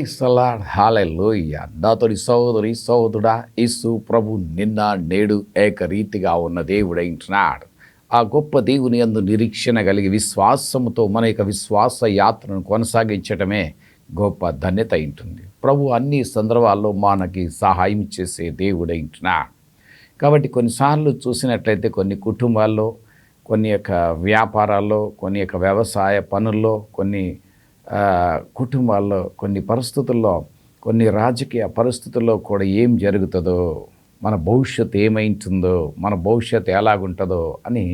ప్రైసలాడ్ హాలెలోయ నాతోడి సోదరి సోదరుడా ఇసు ప్రభు నిన్న నేడు ఏకరీతిగా ఉన్న దేవుడైంటున్నాడు ఆ గొప్ప దేవుని అందు నిరీక్షణ కలిగి విశ్వాసముతో మన యొక్క విశ్వాస యాత్రను కొనసాగించటమే గొప్ప ధన్యత ఉంటుంది. ప్రభు అన్ని సందర్భాల్లో మనకి సహాయం చేసే దేవుడైంటున్నాడు కాబట్టి కొన్నిసార్లు చూసినట్లయితే కొన్ని కుటుంబాల్లో కొన్ని యొక్క వ్యాపారాల్లో కొన్ని యొక్క వ్యవసాయ పనుల్లో కొన్ని కుటుంబాల్లో కొన్ని పరిస్థితుల్లో కొన్ని రాజకీయ పరిస్థితుల్లో కూడా ఏం జరుగుతుందో మన భవిష్యత్తు ఏమైంటుందో మన భవిష్యత్తు ఎలాగుంటుందో అని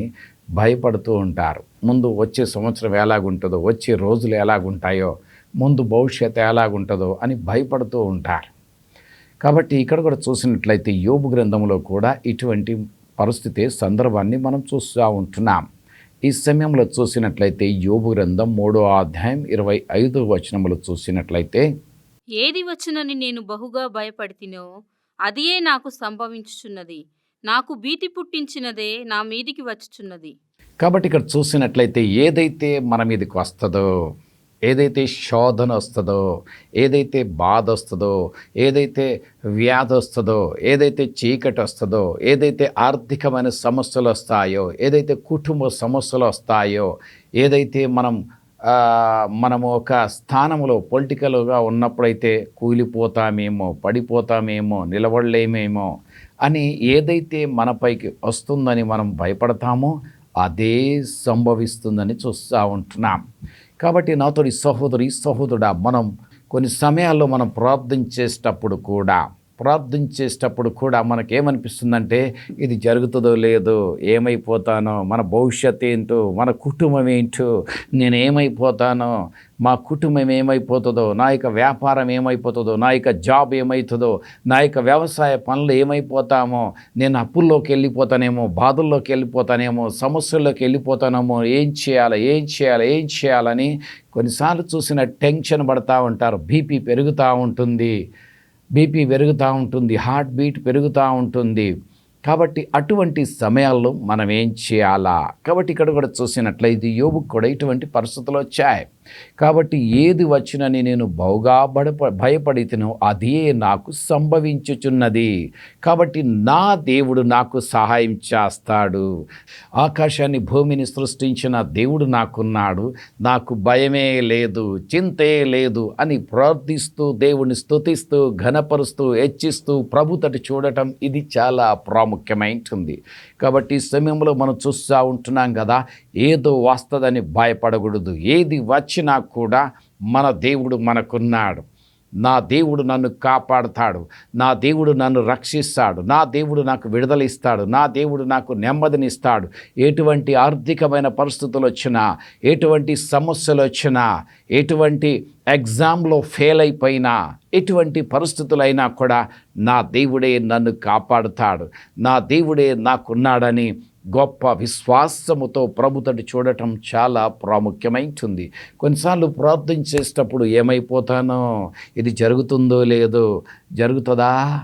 భయపడుతూ ఉంటారు. ముందు వచ్చే సంవత్సరం ఎలాగుంటుందో వచ్చే రోజులు ఎలాగుంటాయో ముందు భవిష్యత్ ఎలాగుంటుందో అని భయపడుతూ ఉంటారు. కాబట్టి ఇక్కడ కూడా చూసినట్లయితే యోబు గ్రంథంలో కూడా ఇటువంటి పరిస్థితి సందర్భాన్ని మనం చూస్తూ ఉంటున్నాం. ఈ సమయంలో చూసినట్లయితే యోబు గ్రంథం మూడో అధ్యాయం ఇరవై ఐదు వచనములు చూసినట్లయితే ఏది వచ్చునని నేను బహుగా భయపడితినో అదియే నాకు సంభవించుచున్నది. నాకు భీతి పుట్టించినదే నా మీదికి వచ్చుచున్నది. కాబట్టి ఇక్కడ చూసినట్లయితే ఏదైతే మన మీదకి వస్తుందో ఏదైతే శోధన వస్తుందో ఏదైతే బాధ వస్తుందో ఏదైతే వ్యాధి వస్తుందో ఏదైతే చీకటి వస్తుందో ఏదైతే ఆర్థికమైన సమస్యలు వస్తాయో ఏదైతే కుటుంబ సమస్యలు వస్తాయో ఏదైతే మనం మనము ఒక స్థానంలో పొలిటికల్గా ఉన్నప్పుడైతే కూలిపోతామేమో పడిపోతామేమో నిలబడలేమేమో అని ఏదైతే మనపైకి వస్తుందని మనం భయపడతామో అదే సంభవిస్తుందని చూస్తూ ఉంటున్నాం. కాబట్టి నాతోడి సహోదరి సహోదరుడా మనం కొన్ని సమయాల్లో మనం ప్రార్థన చేసేటప్పుడు కూడా ప్రార్థన చేసేటప్పుడు కూడా మనకేమనిపిస్తుందంటే ఇది జరుగుతుందో లేదో ఏమైపోతానో మన భవిష్యత్ ఏంటో మన కుటుంబం ఏంటో నేను ఏమైపోతానో మా కుటుంబం ఏమైపోతుందో నా యొక్క వ్యాపారం ఏమైపోతుందో నా యొక్క జాబ్ ఏమవుతుందో నా యొక్క వ్యవసాయ పనులు ఏమైపోతామో నేను అప్పుల్లోకి వెళ్ళిపోతానేమో బాధల్లోకి వెళ్ళిపోతానేమో సమస్యల్లోకి వెళ్ళిపోతానేమో ఏం చేయాలి ఏం చేయాలి ఏం చేయాలని కొన్నిసార్లు చూసిన టెన్షన్ పడతా ఉంటారు బీపీ పెరుగుతూ ఉంటుంది. బీపీ పెరుగుతూ ఉంటుంది హార్ట్ బీట్ పెరుగుతూ ఉంటుంది. కాబట్టి అటువంటి సమయాల్లో మనం ఏం చేయాలా? కాబట్టి ఇక్కడ కూడా చూసినట్లయితే యోబుకు కూడా ఇటువంటి పరిస్థితులు వచ్చాయి. కాబట్టి ఏది వచ్చినని నేను బహుగా బడప భయపడితేనో అదే నాకు సంభవించుచున్నది. కాబట్టి నా దేవుడు నాకు సహాయం చేస్తాడు. ఆకాశాన్ని భూమిని సృష్టించిన దేవుడు నాకున్నాడు. నాకు భయమే లేదు చింతే లేదు అని ప్రార్థిస్తూ దేవుడిని స్థుతిస్తూ ఘనపరుస్తూ హెచ్చిస్తూ ప్రభుతటి చూడటం ఇది చాలా ప్రాముఖ్యమైంటుంది. కాబట్టి ఈ సమయంలో మనం చూస్తూ ఉంటున్నాం కదా ఏదో వస్తుందని భయపడకూడదు. ఏది వచ్చి వచ్చినా కూడా మన దేవుడు మనకున్నాడు. నా దేవుడు నన్ను కాపాడుతాడు. నా దేవుడు నన్ను రక్షిస్తాడు. నా దేవుడు నాకు విడుదల ఇస్తాడు నా దేవుడు నాకు నెమ్మదినిస్తాడు. ఎటువంటి ఆర్థికమైన పరిస్థితులు వచ్చినా ఎటువంటి సమస్యలు వచ్చినా ఎటువంటి ఎగ్జామ్లో ఫెయిల్ అయిపోయినా ఎటువంటి పరిస్థితులైనా కూడా నా దేవుడే నన్ను కాపాడుతాడు. నా దేవుడే నాకున్నాడని గొప్ప విశ్వాసముతో ప్రభుతటి చూడటం చాలా ప్రాముఖ్యమైంటుంది. కొన్నిసార్లు ప్రార్థన చేసేటప్పుడు ఏమైపోతానో ఇది జరుగుతుందో లేదో జరుగుతుందా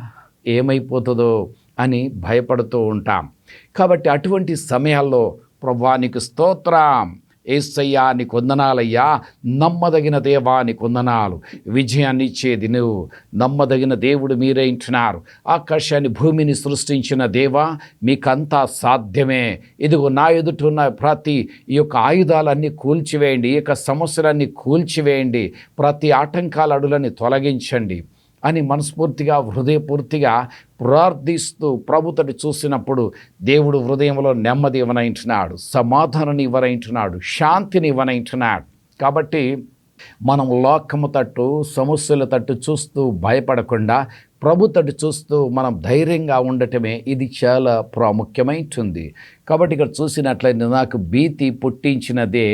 ఏమైపోతుందో అని భయపడుతూ ఉంటాం. కాబట్టి అటువంటి సమయాల్లో ప్రభానికి స్తోత్రం. ఏసయ్యా నీ కొందనాలయ్యా నమ్మదగిన దేవా నీ కొందనాలు. విజయాన్ని ఇచ్చేది నువ్వు. నమ్మదగిన దేవుడు మీరే ఇంటున్నారు ఆకాశాన్ని భూమిని సృష్టించిన దేవా మీకంతా సాధ్యమే. ఇదిగో నా ఎదుటున్న ప్రతి ఈ యొక్క ఆయుధాలన్నీ కూల్చివేయండి ఈ యొక్క సమస్యలన్నీ కూల్చివేయండి. ప్రతి ఆటంకాల అడులని తొలగించండి. అని మనస్ఫూర్తిగా హృదయపూర్తిగా ప్రార్థిస్తూ ప్రభుతటి చూసినప్పుడు దేవుడు హృదయంలో నెమ్మది ఇవ్వనంటున్నాడు సమాధానాన్ని ఇవ్వనంటున్నాడు శాంతిని ఇవ్వనంటున్నాడు కాబట్టి మనం లోకము తట్టు సమస్యల తట్టు చూస్తూ భయపడకుండా ప్రభు తట్టు చూస్తూ మనం ధైర్యంగా ఉండటమే ఇది చాలా ప్రాముఖ్యమైంటుంది. కాబట్టి ఇక్కడ చూసినట్లయితే నాకు భీతి పుట్టించినదే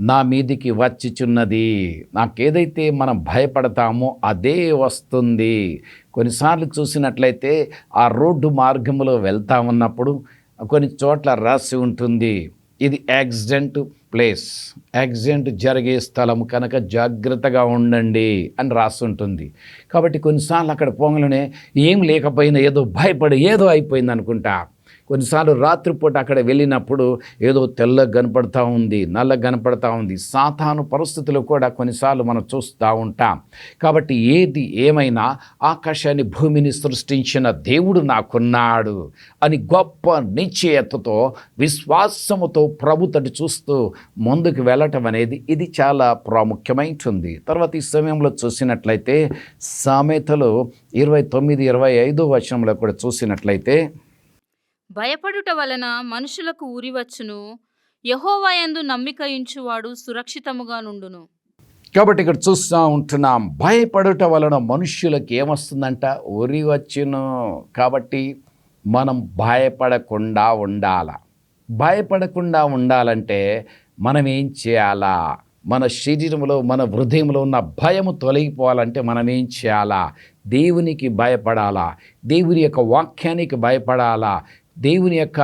నా మీదికి వచ్చిచున్నది. నాకేదైతే మనం భయపడతామో అదే వస్తుంది. కొన్నిసార్లు చూసినట్లయితే ఆ రోడ్డు మార్గంలో వెళ్తా ఉన్నప్పుడు కొన్ని చోట్ల రాసి ఉంటుంది. ఇది యాక్సిడెంట్ ప్లేస్. యాక్సిడెంట్ జరిగే స్థలం కనుక జాగ్రత్తగా ఉండండి అని రాసి ఉంటుంది. కాబట్టి కొన్నిసార్లు అక్కడ పొంగలనే ఏం లేకపోయినా ఏదో భయపడి ఏదో అయిపోయింది అనుకుంటా కొన్నిసార్లు రాత్రిపూట అక్కడ వెళ్ళినప్పుడు ఏదో తెల్ల కనపడతా ఉంది నల్ల కనపడతా ఉంది. సాతాను పరిస్థితులు కూడా కొన్నిసార్లు మనం చూస్తూ ఉంటాం. కాబట్టి ఏది ఏమైనా ఆకాశాన్ని భూమిని సృష్టించిన దేవుడు నాకున్నాడు అని గొప్ప నిశ్చయతతో విశ్వాసముతో ప్రభుతటి చూస్తూ ముందుకు వెళ్ళటం అనేది ఇది చాలా ప్రాముఖ్యమైంటుంది. తర్వాత ఈ సమయంలో చూసినట్లయితే సామెతలు ఇరవై తొమ్మిది ఇరవై ఐదో వచనంలో కూడా చూసినట్లయితే భయపడుట వలన మనుషులకు ఉరివచ్చును యహోవాయందు నమ్మిక ఇంచువాడు సురక్షితముగా నుండును. కాబట్టి ఇక్కడ చూస్తూ ఉంటున్నాం. భయపడుట వలన మనుష్యులకు ఏమొస్తుందంట? ఉరి వచ్చును. కాబట్టి మనం భయపడకుండా ఉండాల. భయపడకుండా ఉండాలంటే మనం ఏం చేయాలా? మన శరీరంలో మన హృదయంలో ఉన్న భయము తొలగిపోవాలంటే మనం ఏం చేయాలా? దేవునికి భయపడాలా. దేవుని యొక్క వాక్యానికి భయపడాలా. దేవుని యొక్క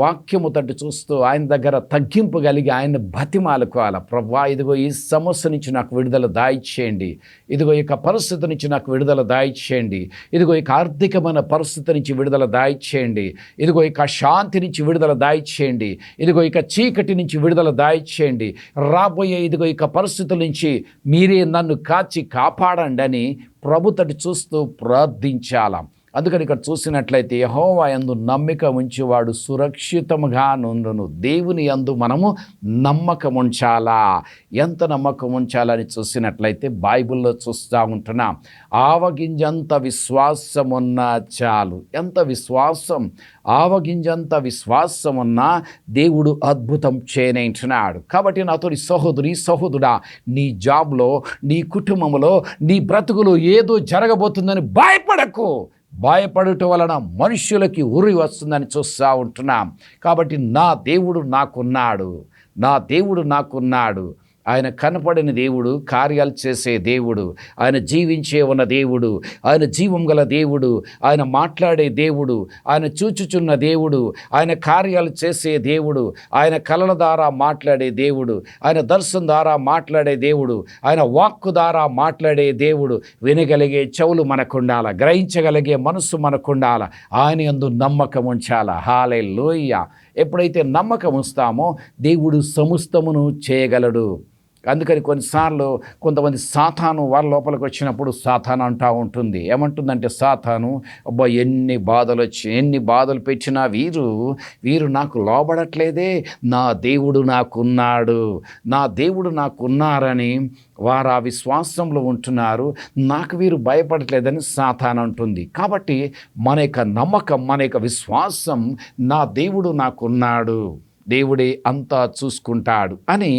వాక్యము తట్టు చూస్తూ ఆయన దగ్గర తగ్గింపు కలిగి ఆయన బతిమాలుకోవాలి ప్రభా ఇదిగో ఈ సమస్య నుంచి నాకు విడుదల దాయిచ్చేయండి. ఇదిగో ఈ యొక్క పరిస్థితి నుంచి నాకు విడుదల దాయిచ్చేయండి. ఇదిగో ఈ ఆర్థికమైన పరిస్థితి నుంచి విడుదల దాయిచ్చేయండి. ఇదిగో ఇక శాంతి నుంచి విడుదల దాయిచ్చేయండి. ఇదిగో ఇక చీకటి నుంచి విడుదల దాయిచ్చేయండి. రాబోయే ఇదిగో ఇక పరిస్థితుల నుంచి మీరే నన్ను కాచి కాపాడండి అని ప్రభుతటి చూస్తూ ప్రార్థించాలా. అందుకని ఇక్కడ చూసినట్లయితే యహోవా యందు నమ్మిక ఉంచేవాడు సురక్షితముగా నుండును. దేవుని యందు మనము నమ్మకం ఉంచాలా ఎంత నమ్మకం ఉంచాలని చూసినట్లయితే బైబిల్లో చూస్తూ ఉంటున్నాం. ఆవగింజంత విశ్వాసం ఉన్నా చాలు. ఎంత విశ్వాసం? ఆవగింజంత విశ్వాసం ఉన్నా దేవుడు అద్భుతం చేయనంటున్నాడు కాబట్టి నాతోని సహోదరి సహోదరుడా నీ జాబ్లో నీ కుటుంబంలో నీ బ్రతుకులో ఏదో జరగబోతుందని భయపడకు. భయపడటం వలన మనుష్యులకి ఉరి వస్తుందని చూస్తూ ఉంటున్నాం. కాబట్టి నా దేవుడు నాకున్నాడు. నా దేవుడు నాకున్నాడు. ఆయన కనపడని దేవుడు కార్యాలు చేసే దేవుడు ఆయన జీవించే ఉన్న దేవుడు ఆయన జీవం గల దేవుడు ఆయన మాట్లాడే దేవుడు ఆయన చూచుచున్న దేవుడు ఆయన కార్యాలు చేసే దేవుడు ఆయన కలల ద్వారా మాట్లాడే దేవుడు ఆయన దర్శనం ద్వారా మాట్లాడే దేవుడు ఆయన వాక్కు ద్వారా మాట్లాడే దేవుడు వినగలిగే చెవులు మనకుండాల గ్రహించగలిగే మనస్సు మనకుండాల ఆయన ఎందు నమ్మకం ఉంచాల. హాలే లోయ ఎప్పుడైతే నమ్మకం ఉంచుతామో దేవుడు సమస్తమును చేయగలడు. అందుకని కొన్నిసార్లు కొంతమంది సాతాను వాళ్ళ లోపలికి వచ్చినప్పుడు సాతాను అంటూ ఉంటుంది. ఏమంటుందంటే సాతాను అబ్బా ఎన్ని బాధలు వచ్చి ఎన్ని బాధలు పెట్టినా వీరు వీరు నాకు లోబడట్లేదే. నా దేవుడు నాకున్నాడు. నా దేవుడు నాకున్నారని వారు ఆ విశ్వాసంలో ఉంటున్నారు. నాకు వీరు భయపడట్లేదని సాతాన్ అంటుంది. కాబట్టి మన యొక్క నమ్మకం మన యొక్క విశ్వాసం నా దేవుడు నాకున్నాడు. దేవుడే అంతా చూసుకుంటాడు అని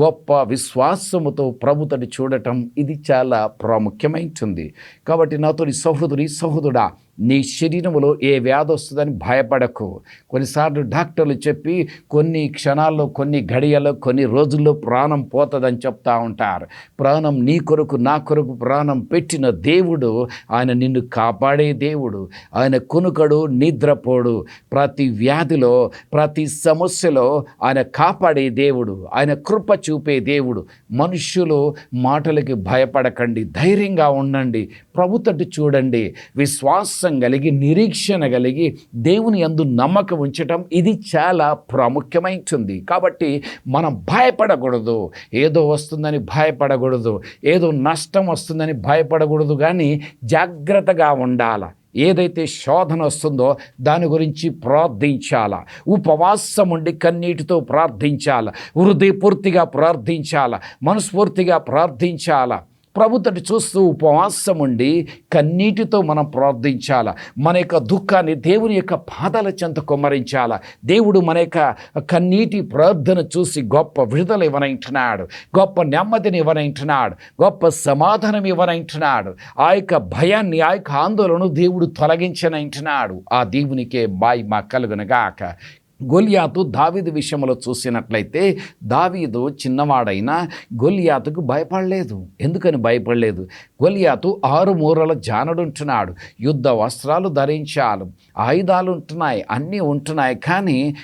గొప్ప విశ్వాసముతో ప్రభుతని చూడటం ఇది చాలా ప్రాముఖ్యమైంది కాబట్టి నాతోని సహోదరి సహోదరుడా నీ శరీరంలో ఏ వ్యాధి వస్తుందని భయపడకు. కొన్నిసార్లు డాక్టర్లు చెప్పి కొన్ని క్షణాల్లో కొన్ని గడియల్లో కొన్ని రోజుల్లో ప్రాణం పోతుందని చెప్తా ఉంటారు. ప్రాణం నీ కొరకు నా కొరకు ప్రాణం పెట్టిన దేవుడు ఆయన నిన్ను కాపాడే దేవుడు. ఆయన కొనుకడు నిద్రపోడు. ప్రతి వ్యాధిలో ప్రతి సమస్యలో ఆయన కాపాడే దేవుడు. ఆయన కృప చూపే దేవుడు. మనుష్యులు మాటలకి భయపడకండి ధైర్యంగా ఉండండి. ప్రభుతటి చూడండి. విశ్వాస కలిగి నిరీక్షణ కలిగి దేవుని అందు నమ్మకం ఉంచటం ఇది చాలా ప్రాముఖ్యమైంది కాబట్టి మనం భయపడకూడదు. ఏదో వస్తుందని భయపడకూడదు. ఏదో నష్టం వస్తుందని భయపడకూడదు. కానీ జాగ్రత్తగా ఉండాలి. ఏదైతే శోధన వస్తుందో దాని గురించి ప్రార్థించాల. ఉపవాసం ఉండి కన్నీటితో ప్రార్థించాల. హృదయపూర్తిగా ప్రార్థించాల. మనస్ఫూర్తిగా ప్రార్థించాల. ప్రభుత్వం చూస్తూ ఉపవాసం ఉండి కన్నీటితో మనం ప్రార్థించాల? మన యొక్క దుఃఖాన్ని దేవుని యొక్క పాదాల చెంత కుమ్మరించాల? దేవుడు మన యొక్క కన్నీటి ప్రార్థన చూసి గొప్ప విడుదల ఇవ్వనంటున్నాడు. గొప్ప నెమ్మదిని ఇవ్వనంటున్నాడు. గొప్ప సమాధానం ఇవ్వనంటున్నాడు. ఆ యొక్క భయాన్ని ఆ యొక్క ఆందోళనను దేవుడు తొలగించనంటున్నాడు. ఆ దేవునికే బాయ్ మా కలుగునగాక. గొలియాతు దావీదు విషయంలో చూసినట్లయితే దావీదు చిన్నవాడైనా గొలియాతుకు భయపడలేదు. ఎందుకని భయపడలేదు? గొలియాతు ఆరు మూరల జానడుంటున్నాడు. యుద్ధ వస్త్రాలు ధరించాలి. ఆయుధాలు ఉంటున్నాయి అన్నీ ఉంటున్నాయి కానీ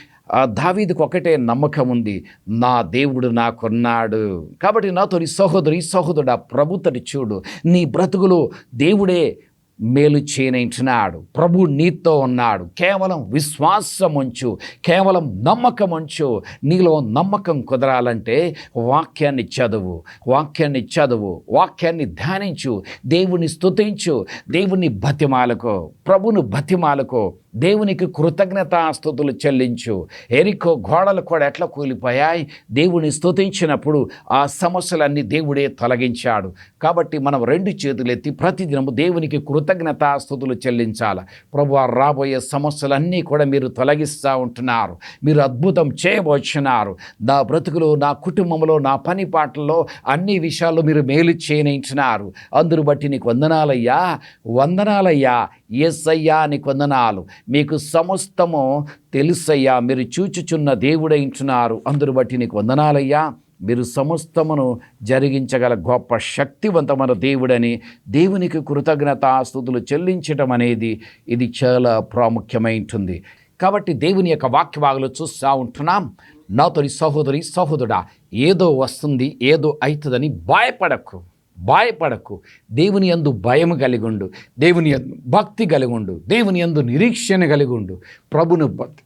దావీదుకు ఒకటే నమ్మకం ఉంది నా దేవుడు నాకున్నాడు. కాబట్టి నాతో ఈ సహోదరు ఈ సహోదరుడు ఆ ప్రభుతడి చూడు. నీ బ్రతుకులు దేవుడే మేలు చేయనించినాడు ప్రభు నీతో ఉన్నాడు. కేవలం విశ్వాసం ఉంచు కేవలం నమ్మకం ఉంచు నీలో నమ్మకం కుదరాలంటే వాక్యాన్ని చదువు వాక్యాన్ని చదువు వాక్యాన్ని ధ్యానించు దేవుని స్తుతించు దేవుని బతిమాలకు ప్రభును బతిమాలకు దేవునికి కృతజ్ఞతాస్తుతులు చెల్లించు. ఎరికో గోడలు కూడా ఎట్లా కూలిపోయాయి? దేవుని స్తుతించినప్పుడు ఆ సమస్యలన్నీ దేవుడే తొలగించాడు. కాబట్టి మనం రెండు చేతులు ఎత్తి ప్రతిదినము దేవునికి కృతజ్ఞతాస్తుతులు చెల్లించాలి. ప్రభు రాబోయే సమస్యలన్నీ కూడా మీరు తొలగిస్తూ ఉంటున్నారు. మీరు అద్భుతం చేయబోచున్నారు. నా బ్రతుకులో నా కుటుంబంలో నా పని పాటల్లో అన్ని విషయాల్లో మీరు మేలు చేయనించినారు అందును బట్టి నీకు వందనాలయ్యా. వందనాలయ్యా. ఎస్సయ్యా అని వందనాలు. మీకు సమస్తము తెలుసయ్యా. మీరు చూచుచున్న దేవుడైంటున్నారు అందరు బట్టి నీకు వందనాలయ్యా. మీరు సమస్తమును జరిగించగల గొప్ప శక్తివంతమైన దేవుడని దేవునికి కృతజ్ఞతాస్తుతులు చెల్లించటం అనేది ఇది చాలా ప్రాముఖ్యమైంటుంది కాబట్టి దేవుని యొక్క వాక్య చూస్తూ ఉంటున్నాం. నాతోని సహోదరి సహోదరుడా ఏదో వస్తుంది ఏదో అవుతుందని భయపడకు. భయపడకు. దేవుని యందు భయం కలిగుండు. దేవుని యందు భక్తి కలిగుండు. దేవుని యందు నిరీక్షణ కలిగుండు. ప్రభును బతి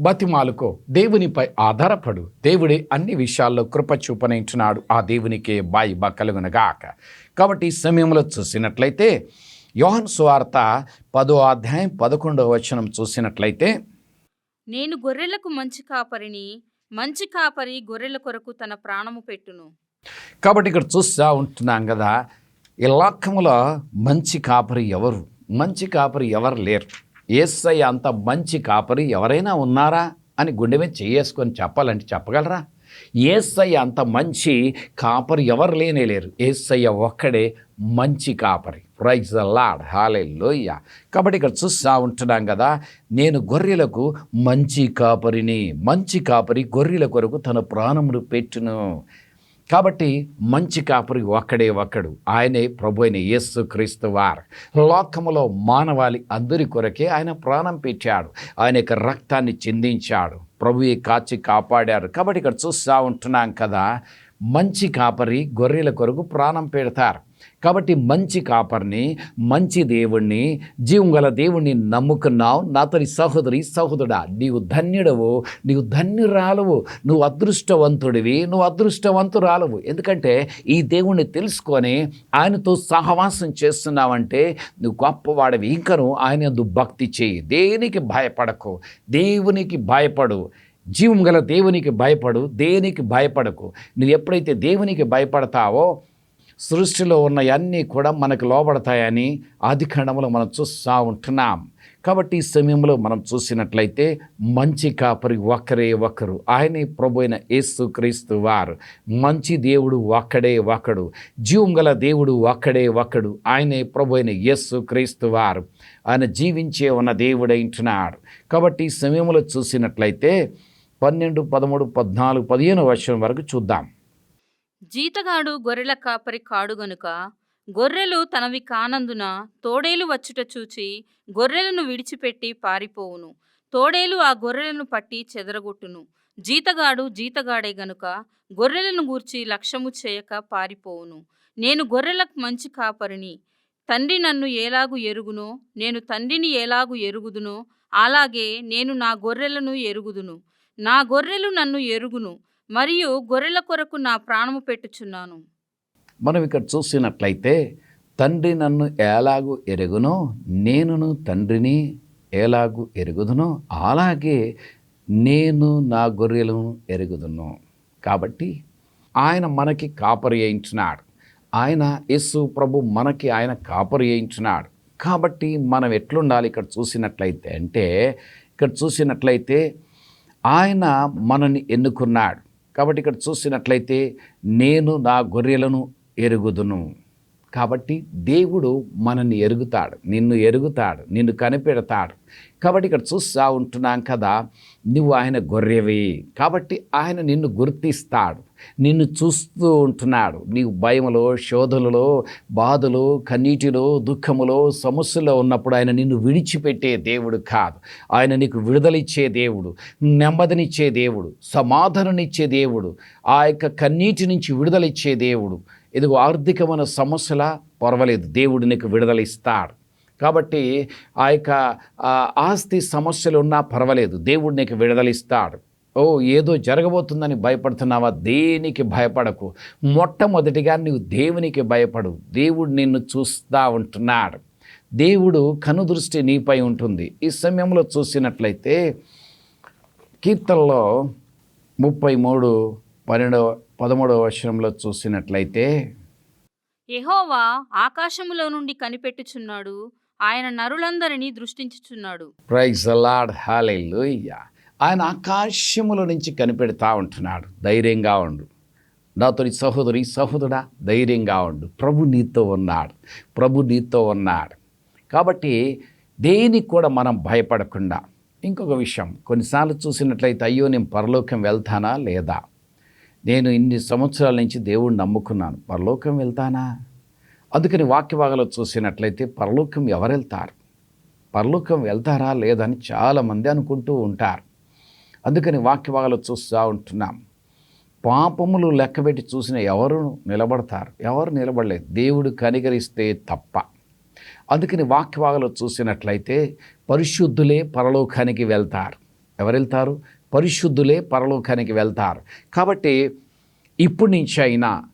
బతిమాలుకో. దేవునిపై ఆధారపడు. దేవుడే అన్ని విషయాల్లో కృప చూపనించినాడు ఆ దేవునికే బాయి బక్కలుగునగాక కాబట్టి ఈ సమయంలో చూసినట్లయితే యోహన్ సువార్త పదో అధ్యాయం పదకొండవ వచనం చూసినట్లయితే నేను గొర్రెలకు మంచి కాపరిని మంచి కాపరి గొర్రెల కొరకు తన ప్రాణము పెట్టును. కాబట్టి ఇక్కడ చూస్తూ ఉంటున్నాం కదా ఈ మంచి కాపరి ఎవరు? మంచి కాపరి ఎవరు లేరు? ఏసయ్య అంత మంచి కాపరి ఎవరైనా ఉన్నారా? అని గుండె మీద చేసుకొని చెప్పాలంటే చెప్పగలరా? ఏసయ్య అంత మంచి కాపరి ఎవరు లేనే లేరు. ఏసయ్య ఒక్కడే మంచి కాపరి. ప్రైజ్ ద లాడ్ హాలే లోయ కాబట్టి ఇక్కడ చూస్తూ ఉంటున్నాం కదా నేను గొర్రెలకు మంచి కాపరిని మంచి కాపరి గొర్రెల కొరకు తన ప్రాణమును పెట్టును. కాబట్టి మంచి కాపరి ఒక్కడే ఒక్కడు. ఆయనే ప్రభు అయిన యేసు క్రీస్తు వారు. లోకములో మానవాళి అందరి కొరకే ఆయన ప్రాణం పెట్టాడు. ఆయన యొక్క రక్తాన్ని చిందించాడు. ప్రభుయే కాచి కాపాడారు కాబట్టి ఇక్కడ చూస్తూ ఉంటున్నాం కదా మంచి కాపరి గొర్రెల కొరకు ప్రాణం పెడతారు. కాబట్టి మంచి కాపర్ని మంచి దేవుణ్ణి జీవంగల దేవుణ్ణి నమ్ముకున్నావు. నాతోని సహోదరి సహోదరుడా నీవు ధన్యుడవు నీవు ధన్యురాలవు. నువ్వు అదృష్టవంతుడివి నువ్వు అదృష్టవంతురాలవు. ఎందుకంటే ఈ దేవుణ్ణి తెలుసుకొని ఆయనతో సహవాసం చేస్తున్నావంటే నువ్వు గొప్పవాడివి. ఇంకను ఆయన యందు భక్తి చేయి. దేనికి భయపడకు? దేవునికి భయపడు. జీవం గల దేవునికి భయపడు. దేనికి భయపడకు? నువ్వు ఎప్పుడైతే దేవునికి భయపడతావో సృష్టిలో ఉన్న అన్నీ కూడా మనకు లోబడతాయని ఆది మనం చూస్తూ ఉంటున్నాం. కాబట్టి ఈ సమయంలో మనం చూసినట్లయితే మంచి కాపరి ఒక్కరే ఒక్కరు ఆయనే ప్రభు అయిన యేసు క్రీస్తు వారు. మంచి దేవుడు ఒక్కడే ఒక్కడు జీవం గల దేవుడు ఒక్కడే ఒక్కడు ఆయనే ప్రభు అయిన యేసు క్రీస్తు వారు. ఆయన జీవించే ఉన్న దేవుడైంటున్నాడు కాబట్టి ఈ సమయంలో చూసినట్లయితే పన్నెండు పదమూడు పద్నాలుగు పదిహేను వర్షం వరకు చూద్దాం. జీతగాడు గొర్రెల కాపరి కాడు గనుక గొర్రెలు తనవి కానందున తోడేలు వచ్చుట చూచి గొర్రెలను విడిచిపెట్టి పారిపోవును. తోడేలు ఆ గొర్రెలను పట్టి చెదరగొట్టును. జీతగాడు జీతగాడే గనుక గొర్రెలను గూర్చి లక్ష్యము చేయక పారిపోవును. నేను గొర్రెలకు మంచి కాపరిని. తండ్రి నన్ను ఏలాగు ఎరుగునో నేను తండ్రిని ఏలాగు ఎరుగుదునో అలాగే నేను నా గొర్రెలను ఎరుగుదును. నా గొర్రెలు నన్ను ఎరుగును. మరియు గొర్రెల కొరకు నా ప్రాణము పెట్టుచున్నాను. మనం ఇక్కడ చూసినట్లయితే తండ్రి నన్ను ఎలాగు ఎరుగునో నేనును తండ్రిని ఎలాగు ఎరుగుదునో అలాగే నేను నా గొర్రెలను ఎరుగుదును. కాబట్టి ఆయన మనకి కాపరి వేయించినాడు ఆయన యేసు ప్రభు మనకి ఆయన కాపరి వేయించినాడు కాబట్టి మనం ఎట్లుండాలి ఇక్కడ చూసినట్లయితే అంటే ఇక్కడ చూసినట్లయితే ఆయన మనని ఎన్నుకున్నాడు. కాబట్టి ఇక్కడ చూసినట్లయితే నేను నా గొర్రెలను ఎరుగుదును. కాబట్టి దేవుడు మనల్ని ఎరుగుతాడు నిన్ను ఎరుగుతాడు నిన్ను కనిపెడతాడు. కాబట్టి ఇక్కడ చూస్తూ ఉంటున్నాం కదా నువ్వు ఆయన గొర్రెవి. కాబట్టి ఆయన నిన్ను గుర్తిస్తాడు నిన్ను చూస్తూ ఉంటున్నాడు. నీవు భయములో శోధనలో బాధలో కన్నీటిలో దుఃఖములో సమస్యలో ఉన్నప్పుడు ఆయన నిన్ను విడిచిపెట్టే దేవుడు కాదు. ఆయన నీకు విడుదలిచ్చే దేవుడు నెమ్మదినిచ్చే దేవుడు సమాధాననిచ్చే దేవుడు ఆ యొక్క కన్నీటి నుంచి విడుదలిచ్చే దేవుడు. ఇదిగో ఆర్థికమైన సమస్యల పర్వాలేదు. దేవుడు నీకు విడుదల ఇస్తాడు. కాబట్టి ఆ యొక్క ఆస్తి సమస్యలు ఉన్నా పర్వాలేదు. దేవుడు నీకు విడుదలిస్తాడు ఓ ఏదో జరగబోతుందని భయపడుతున్నావా? దేనికి భయపడకు. మొట్టమొదటిగా నువ్వు దేవునికి భయపడు. దేవుడు నిన్ను చూస్తూ ఉంటున్నాడు. దేవుడు కనుదృష్టి నీపై ఉంటుంది. ఈ సమయంలో చూసినట్లయితే కీర్తనలో ముప్పై మూడు పన్నెండవ పదమూడవ వర్షంలో చూసినట్లయితే యెహోవా ఆకాశములో నుండి కనిపెట్టుచున్నాడు ఆయన నరులందరినీ దృష్టించుచున్నాడు. ప్రైజ్ అలాడ్ హాలెల్లుయ్య ఆయన ఆకాశముల నుంచి కనిపెడతా ఉంటున్నాడు ధైర్యంగా ఉండు. నాతోని సహోదరి సహోదరుడా ధైర్యంగా ఉండు. ప్రభు నీతో ఉన్నాడు ప్రభు నీతో ఉన్నాడు. కాబట్టి దేనికి కూడా మనం భయపడకుండా ఇంకొక విషయం కొన్నిసార్లు చూసినట్లయితే అయ్యో నేను పరలోకం వెళ్తానా లేదా? నేను ఇన్ని సంవత్సరాల నుంచి దేవుణ్ణి నమ్ముకున్నాను. పరలోకం వెళ్తానా? అందుకని వాక్యభాగంలో చూసినట్లయితే పరలోకం ఎవరు వెళ్తారు పరలోకం వెళ్తారా లేదని చాలామంది అనుకుంటూ ఉంటారు. అందుకని వాక్యభాగాలు చూస్తూ ఉంటున్నాం. పాపములు లెక్కబెట్టి చూసిన ఎవరు నిలబడతారు? ఎవరు నిలబడలేదు. దేవుడు కనికరిస్తే తప్ప. అందుకని వాక్యభాగాలు చూసినట్లయితే పరిశుద్ధులే పరలోకానికి వెళ్తారు. ఎవరు వెళ్తారు పరిశుద్ధులే పరలోకానికి వెళ్తారు. కాబట్టి ఇప్పటి నుంచి అయినా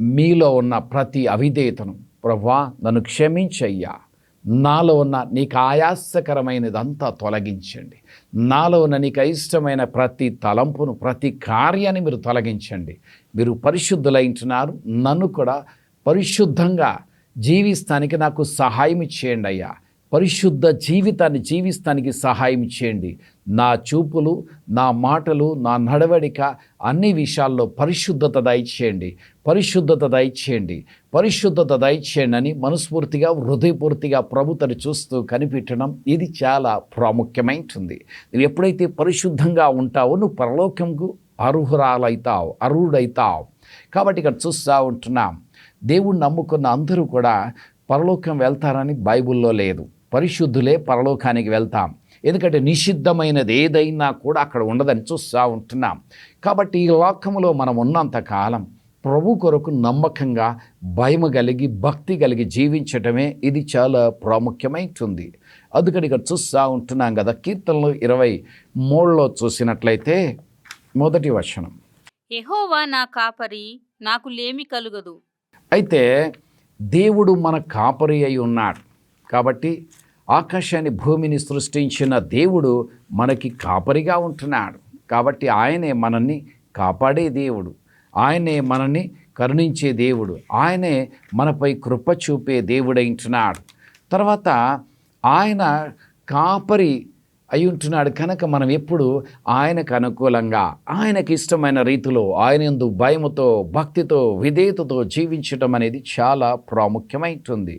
మీలో ఉన్న ప్రతి అవిధేయతను ప్రభా నన్ను క్షమించయ్యా. నాలో ఉన్న నీకు ఆయాసకరమైనదంతా తొలగించండి. నాలో ఉన్న నీకు ఇష్టమైన ప్రతి తలంపును ప్రతి కార్యాన్ని మీరు తొలగించండి. మీరు పరిశుద్ధులైంటున్నారు నన్ను కూడా పరిశుద్ధంగా జీవిస్తానికి నాకు సహాయం చేయండి అయ్యా. పరిశుద్ధ జీవితాన్ని జీవిస్తానికి సహాయం చేయండి. నా చూపులు నా మాటలు నా నడవడిక అన్ని విషయాల్లో పరిశుద్ధత దయచేయండి. పరిశుద్ధత దయచేయండి. పరిశుద్ధత దయచేయండి అని మనస్ఫూర్తిగా హృదయపూర్తిగా ప్రభుతను చూస్తూ కనిపెట్టడం ఇది చాలా ప్రాముఖ్యమైంటుంది. నువ్వు ఎప్పుడైతే పరిశుద్ధంగా ఉంటావో నువ్వు పరలోకంకు అర్హురాలైతావు అర్హుడైతావు. కాబట్టి ఇక్కడ చూస్తూ ఉంటున్నాం. దేవుణ్ణి నమ్ముకున్న అందరూ కూడా పరలోకం వెళ్తారని బైబిల్లో లేదు. పరిశుద్ధులే పరలోకానికి వెళ్తాం. ఎందుకంటే నిషిద్ధమైనది ఏదైనా కూడా అక్కడ ఉండదని చూస్తూ ఉంటున్నాం. కాబట్టి ఈ లోకంలో మనం ఉన్నంత కాలం ప్రభు కొరకు నమ్మకంగా భయం కలిగి భక్తి కలిగి జీవించటమే ఇది చాలా ప్రాముఖ్యమైంటుంది. అందుకని ఇక్కడ చూస్తూ ఉంటున్నాం కదా కీర్తనలు ఇరవై మూడులో చూసినట్లయితే మొదటి వచనం. యెహోవా నా కాపరి నాకు లేమి కలుగదు. అయితే దేవుడు మన కాపరి అయి ఉన్నాడు. కాబట్టి ఆకాశాన్ని భూమిని సృష్టించిన దేవుడు మనకి కాపరిగా ఉంటున్నాడు. కాబట్టి ఆయనే మనల్ని కాపాడే దేవుడు. ఆయనే మనల్ని కరుణించే దేవుడు. ఆయనే మనపై కృప చూపే దేవుడైంటున్నాడు తర్వాత ఆయన కాపరి అయి ఉంటున్నాడు. కనుక మనం ఎప్పుడు ఆయనకు అనుకూలంగా ఆయనకి ఇష్టమైన రీతిలో ఆయన యందు భయముతో భక్తితో విధేయతతో జీవించటం అనేది చాలా ప్రాముఖ్యమైంటుంది.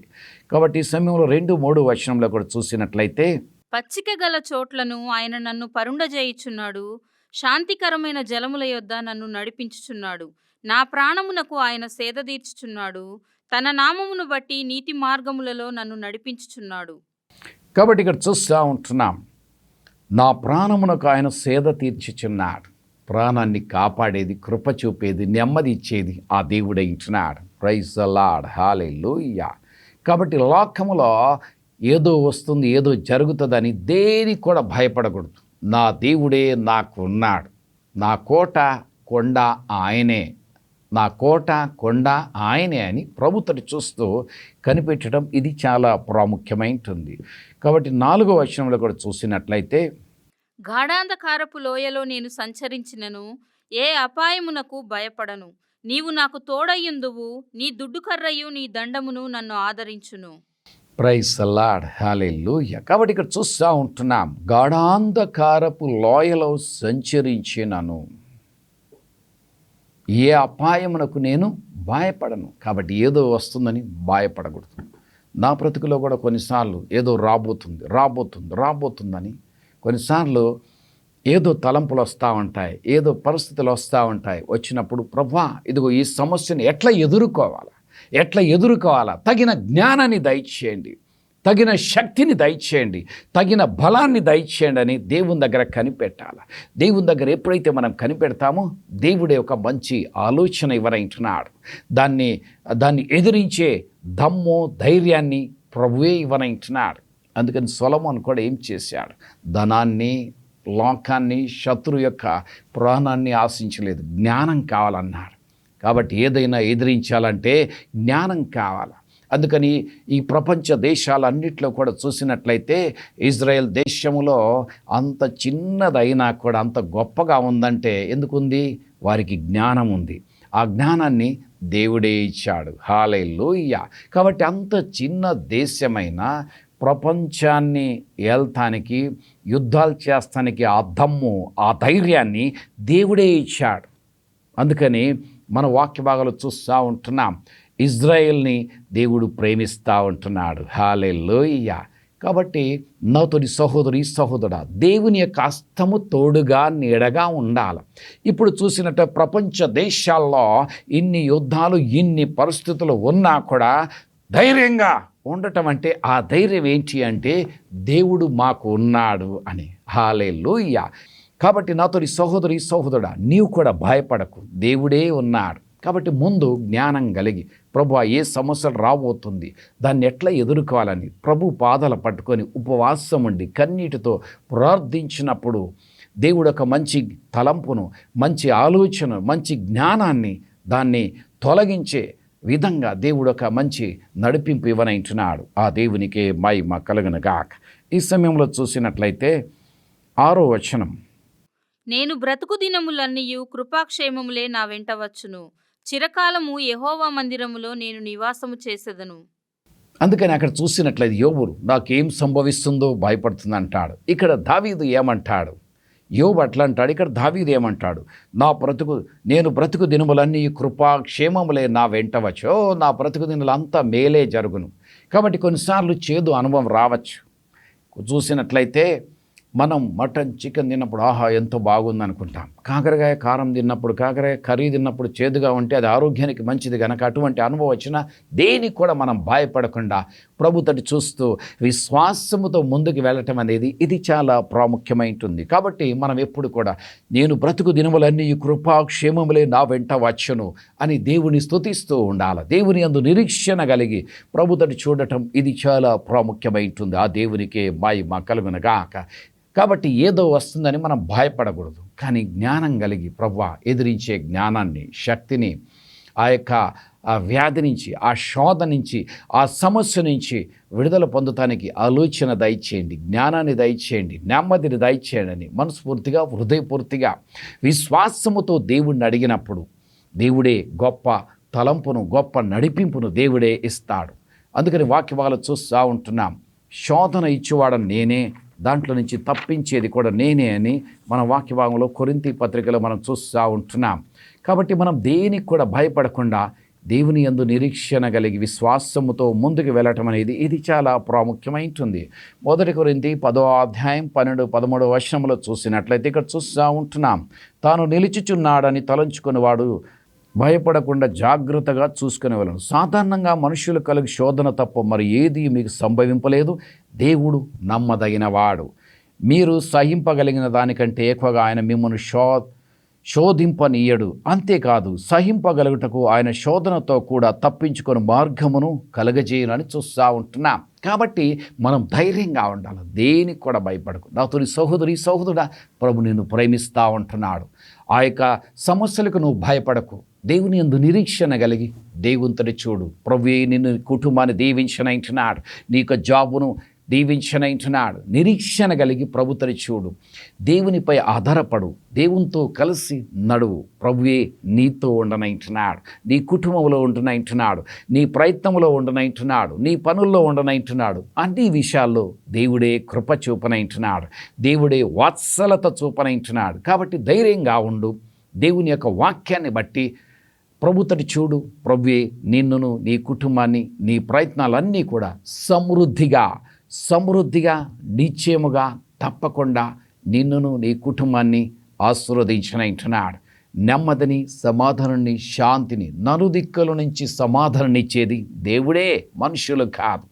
కాబట్టి ఈ సమయంలో రెండు మూడు వచనంలో కూడా చూసినట్లయితే పచ్చిక గల చోట్లను ఆయన నన్ను పరుండజేయుచున్నాడు. శాంతికరమైన జలముల యొద్ద నన్ను నడిపించుచున్నాడు. నా ప్రాణమునకు ఆయన సేద తీర్చుచున్నాడు. తన నామమును బట్టి నీతి మార్గములలో నన్ను నడిపించుచున్నాడు. కాబట్టి ఇక్కడ చూస్తూ ఉంటున్నాం. నా ప్రాణమునకు ఆయన సేద తీర్చుచున్నాడు. ప్రాణాన్ని కాపాడేది కృప చూపేది నెమ్మది ఇచ్చేది ఆ దేవుడై ఉంటున్నాడు. ప్రైజ్ లాడ్ హాలే కాబట్టి లోకములో ఏదో వస్తుంది ఏదో జరుగుతుందని దేనికి కూడా భయపడకూడదు. నా దేవుడే నాకు ఉన్నాడు. నా కోట కొండ ఆయనే. నా కోట కొండ ఆయనే అని ప్రభుత్వం చూస్తూ కనిపెట్టడం ఇది చాలా ప్రాముఖ్యమైంటుంది. కాబట్టి నాలుగో వచనంలో కూడా చూసినట్లయితే గాఢాంధకారపు లోయలో నేను సంచరించినను ఏ అపాయమునకు భయపడను. నీవు నాకు తోడయ్యుందువు నీ దుడ్డు కర్రయు నీ దండమును నన్ను ఆదరించును. ప్రైస్ అలాడ్ హాలెల్లుయ కాబట్టి ఇక్కడ చూస్తూ ఉంటున్నాం గాఢాంధకారపు లోయలో సంచరించినను. ఏ అపాయమునకు నేను భయపడను కాబట్టి ఏదో వస్తుందని భయపడకూడదు నా బ్రతుకులో కూడా కొన్నిసార్లు ఏదో రాబోతుంది రాబోతుంది రాబోతుందని కొన్నిసార్లు ఏదో తలంపులు వస్తూ ఉంటాయి ఏదో పరిస్థితులు వస్తూ ఉంటాయి. వచ్చినప్పుడు ప్రభా ఇదిగో ఈ సమస్యను ఎట్లా ఎదుర్కోవాలా? ఎట్లా ఎదుర్కోవాలా? తగిన జ్ఞానాన్ని దయచేయండి. తగిన శక్తిని దయచేయండి తగిన బలాన్ని దయచేయండి అని దేవుని దగ్గర కనిపెట్టాలి. దేవుని దగ్గర ఎప్పుడైతే మనం కనిపెడతామో దేవుడే ఒక మంచి ఆలోచన ఇవ్వనంటున్నాడు దాన్ని దాన్ని ఎదిరించే దమ్ము ధైర్యాన్ని ప్రభువే ఇవ్వనంటున్నాడు అందుకని సొలమోన్ కూడా ఏం చేశాడు? ధనాన్ని లోకాన్ని శత్రు యొక్క ప్రాణాన్ని ఆశించలేదు. జ్ఞానం కావాలన్నాడు. కాబట్టి ఏదైనా ఎదిరించాలంటే జ్ఞానం కావాలి. అందుకని ఈ ప్రపంచ దేశాలన్నిట్లో కూడా చూసినట్లయితే ఇజ్రాయెల్ దేశంలో అంత చిన్నదైనా కూడా అంత గొప్పగా ఉందంటే ఎందుకుంది? వారికి జ్ఞానం ఉంది. ఆ జ్ఞానాన్ని దేవుడే ఇచ్చాడు. హాలెల్లుయ్య కాబట్టి అంత చిన్న దేశమైన ప్రపంచాన్ని ఏల్తానికి యుద్ధాలు చేస్తానికి ఆ దమ్ము ఆ ధైర్యాన్ని దేవుడే ఇచ్చాడు. అందుకని మన వాక్య భాగాలు చూస్తూ ఉంటున్నాం. ఇజ్రాయెల్ని దేవుడు ప్రేమిస్తూ ఉంటున్నాడు. హాలే లోయ కాబట్టి నాతోని సహోదరి సహోదరుడా దేవుని యొక్క హస్తము తోడుగా నీడగా ఉండాలి. ఇప్పుడు చూసినట్టు ప్రపంచ దేశాల్లో ఇన్ని యుద్ధాలు ఇన్ని పరిస్థితులు ఉన్నా కూడా ధైర్యంగా ఉండటం అంటే ఆ ధైర్యం ఏంటి అంటే దేవుడు మాకు ఉన్నాడు అని. హాలే కాబట్టి నాతోని సహోదరి సహోదరుడా నీవు కూడా భయపడకు. దేవుడే ఉన్నాడు. కాబట్టి ముందు జ్ఞానం కలిగి ప్రభు ఏ సమస్యలు రాబోతుంది దాన్ని ఎట్లా ఎదుర్కోవాలని ప్రభు పాదాలు పట్టుకొని ఉపవాసం ఉండి కన్నీటితో ప్రార్థించినప్పుడు దేవుడు ఒక మంచి తలంపును మంచి ఆలోచన మంచి జ్ఞానాన్ని దాన్ని తొలగించే విధంగా దేవుడు ఒక మంచి నడిపింపు ఇవ్వనంటున్నాడు ఆ దేవునికే మై మా కలుగును గాక. ఈ సమయంలో చూసినట్లయితే ఆరో వచనం. నేను బ్రతుకు దినములన్నీ కృపాక్షేమములే నా వెంట వచ్చును. చిరకాలము యహోవా మందిరములో నేను నివాసము చేసేదను. అందుకని అక్కడ చూసినట్లయితే యోబురు నాకేం సంభవిస్తుందో భయపడుతుంది అంటాడు ఇక్కడ దావీదు ఏమంటాడు? యోబు అట్లా అంటాడు ఇక్కడ దావీదు ఏమంటాడు? నా బ్రతుకు నేను బ్రతుకు దినములన్నీ కృపా క్షేమములే నా వెంట వచ్చో నా బ్రతుకు దినులంతా మేలే జరుగును. కాబట్టి కొన్నిసార్లు చేదు అనుభవం రావచ్చు. చూసినట్లయితే మనం మటన్ చికెన్ తిన్నప్పుడు ఆహా ఎంతో బాగుంది అనుకుంటాం కాకరకాయ కారం తిన్నప్పుడు కాకరకాయ కర్రీ తిన్నప్పుడు చేదుగా ఉంటే అది ఆరోగ్యానికి మంచిది కనుక అటువంటి అనుభవం వచ్చినా దేనికి కూడా మనం భయపడకుండా ప్రభుతటి చూస్తూ విశ్వాసముతో ముందుకు వెళ్ళటం అనేది ఇది చాలా ప్రాముఖ్యమైంటుంది. కాబట్టి మనం ఎప్పుడు కూడా నేను బ్రతుకు దినములన్నీ ఈ కృపాక్షేమములే నా వెంట వచ్చును అని దేవుని స్థుతిస్తూ ఉండాలి. దేవుని అందు నిరీక్షణ కలిగి ప్రభుతటి చూడటం ఇది చాలా ప్రాముఖ్యమైంటుంది. ఆ దేవునికే మాయి మా కలుగునగాక కాబట్టి ఏదో వస్తుందని మనం భయపడకూడదు. కానీ జ్ఞానం కలిగి ప్రవ్వ ఎదిరించే జ్ఞానాన్ని శక్తిని ఆ యొక్క వ్యాధి నుంచి ఆ శోధ నుంచి ఆ సమస్య నుంచి విడుదల పొందటానికి ఆలోచన దయచేయండి జ్ఞానాన్ని దయచేయండి నెమ్మదిని దయచేయండి అని మనస్ఫూర్తిగా హృదయపూర్తిగా విశ్వాసముతో దేవుణ్ణి అడిగినప్పుడు దేవుడే గొప్ప తలంపును గొప్ప నడిపింపును దేవుడే ఇస్తాడు. అందుకని వాక్యవాలు చూస్తూ ఉంటున్నాం. శోధన ఇచ్చేవాడని నేనే దాంట్లో నుంచి తప్పించేది కూడా నేనే అని మన వాక్యభాగంలో కొరింతి పత్రికలో మనం చూస్తూ ఉంటున్నాం. కాబట్టి మనం దేనికి కూడా భయపడకుండా దేవుని యందు నిరీక్షణ కలిగి విశ్వాసముతో ముందుకు వెళ్ళటం అనేది ఇది చాలా ప్రాముఖ్యమైంటుంది. మొదటి కొరింతి పదో అధ్యాయం పన్నెండు పదమూడవ వర్షంలో చూసినట్లయితే ఇక్కడ చూస్తూ ఉంటున్నాం. తాను నిలిచిచున్నాడని తలంచుకునేవాడు భయపడకుండా జాగ్రత్తగా చూసుకునే వెళ్ళను సాధారణంగా మనుషులు కలిగి శోధన తప్ప మరి ఏది మీకు సంభవింపలేదు. దేవుడు నమ్మదగినవాడు మీరు సహింపగలిగిన దానికంటే ఎక్కువగా ఆయన మిమ్మల్ని శో శోధింపనీయడు. అంతేకాదు సహింపగలుగుటకు ఆయన శోధనతో కూడా తప్పించుకొని మార్గమును కలగజేయనని చూస్తూ ఉంటున్నాం. కాబట్టి మనం ధైర్యంగా ఉండాలి. దేనికి కూడా భయపడకు. నాతోని సహోదరి సహోదరుడా ప్రభు నిన్ను ప్రేమిస్తూ ఉంటున్నాడు. ఆ యొక్క సమస్యలకు నువ్వు భయపడకు. దేవుని ఎందు నిరీక్షణ కలిగి దేవుంతటి చూడు ప్రభు నిన్ను కుటుంబాన్ని దీవించనంటున్నాడు నీ యొక్క జాబును దీవించనంటున్నాడు నిరీక్షణ కలిగి ప్రభుతని చూడు దేవునిపై ఆధారపడు దేవునితో కలిసి నడువు. ప్రభువే నీతో ఉండనంటున్నాడు నీ కుటుంబంలో ఉండనంటున్నాడు నీ ప్రయత్నంలో ఉండనంటున్నాడు నీ పనుల్లో ఉండనంటున్నాడు అన్ని విషయాల్లో దేవుడే కృప చూపనంటున్నాడు దేవుడే వాత్సలత చూపనంటున్నాడు కాబట్టి ధైర్యంగా ఉండు. దేవుని యొక్క వాక్యాన్ని బట్టి ప్రభుతటి చూడు. ప్రభువే నిన్నును నీ కుటుంబాన్ని నీ ప్రయత్నాలన్నీ కూడా సమృద్ధిగా సమృద్ధిగా నిశ్చయముగా తప్పకుండా నిన్నును నీ కుటుంబాన్ని ఆశీర్వదించనంటున్నాడు నెమ్మదిని సమాధానాన్ని శాంతిని నలుదిక్కుల నుంచి సమాధానాన్నిచ్చేది దేవుడే మనుషులు కాదు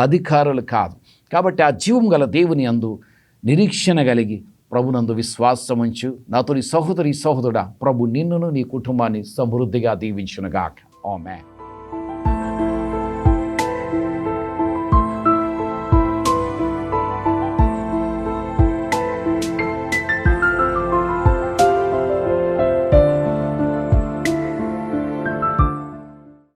అధికారులు కాదు. కాబట్టి ఆ జీవం గల దేవుని అందు నిరీక్షణ కలిగి ప్రభునందు విశ్వాసం ఉంచు. నాతో నీ సహోదరి సహోదరుడా ప్రభు నిన్నును నీ కుటుంబాన్ని సమృద్ధిగా దీవించునుగాక. ఆమె